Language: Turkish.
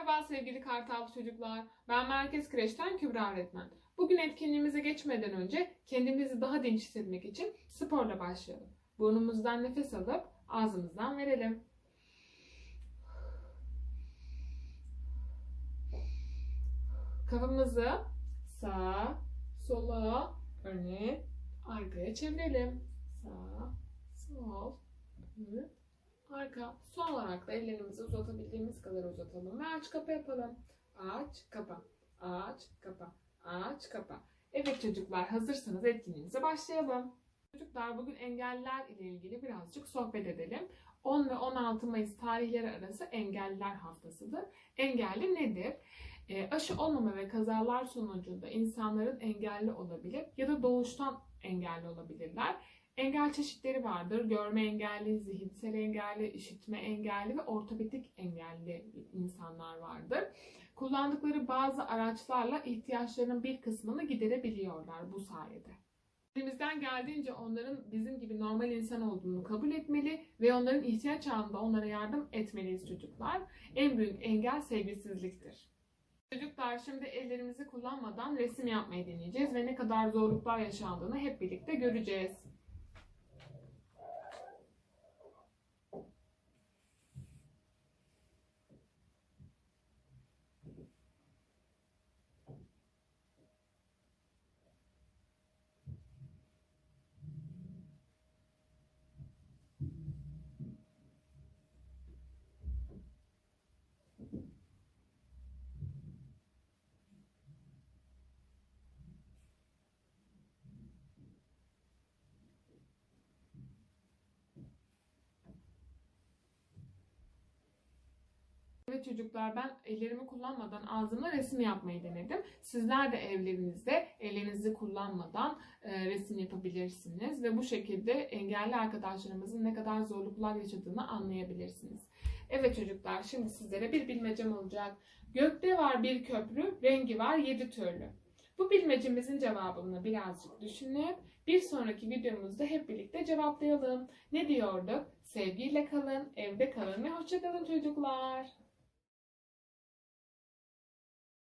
Merhaba sevgili Kartallı çocuklar. Ben Merkez Kreş'ten Kübra öğretmen. Bugün etkinliğimize geçmeden önce kendimizi daha dinç hissetmek için sporla başlayalım. Burnumuzdan nefes alıp ağzımızdan verelim. Kafamızı sağa, sola, öne, arkaya çevirelim. Sağ, sol, ön, arka. Son olarak da ellerimizi uzatabildiğimiz kadar uzatalım ve aç kapa yapalım. Aç, kapa, aç, kapa, aç, kapa. Evet çocuklar hazırsanız etkinliğimize başlayalım. Çocuklar bugün engelliler ile ilgili birazcık sohbet edelim. 10 ve 16 Mayıs tarihleri arası engelliler haftasıdır. Engelli nedir? E, aşı olmama ve kazalar sonucunda insanların engelli olabilir ya da doğuştan engelli olabilirler. Engel çeşitleri vardır. Görme engelli, zihinsel engelli, işitme engelli ve ortopedik engelli insanlar vardır. Kullandıkları bazı araçlarla ihtiyaçlarının bir kısmını giderebiliyorlar bu sayede. Elimizden geldiğince onların bizim gibi normal insan olduğunu kabul etmeli ve onların ihtiyaç anında onlara yardım etmeliyiz çocuklar. En büyük engel sevgisizliktir. Çocuklar şimdi ellerimizi kullanmadan resim yapmayı deneyeceğiz ve ne kadar zorluklar yaşandığını hep birlikte göreceğiz. Evet çocuklar ben ellerimi kullanmadan ağzımla resim yapmayı denedim. Sizler de evlerinizde ellerinizi kullanmadan e, resim yapabilirsiniz ve bu şekilde engelli arkadaşlarımızın ne kadar zorluklar yaşadığını anlayabilirsiniz. Evet çocuklar şimdi sizlere bir bilmecem olacak. Gökte var bir köprü, rengi var yedi türlü. Bu bilmecemizin cevabını birazcık düşünüp bir sonraki videomuzda hep birlikte cevaplayalım. Ne diyorduk? Sevgiyle kalın, evde kalın ve hoşça kalın çocuklar.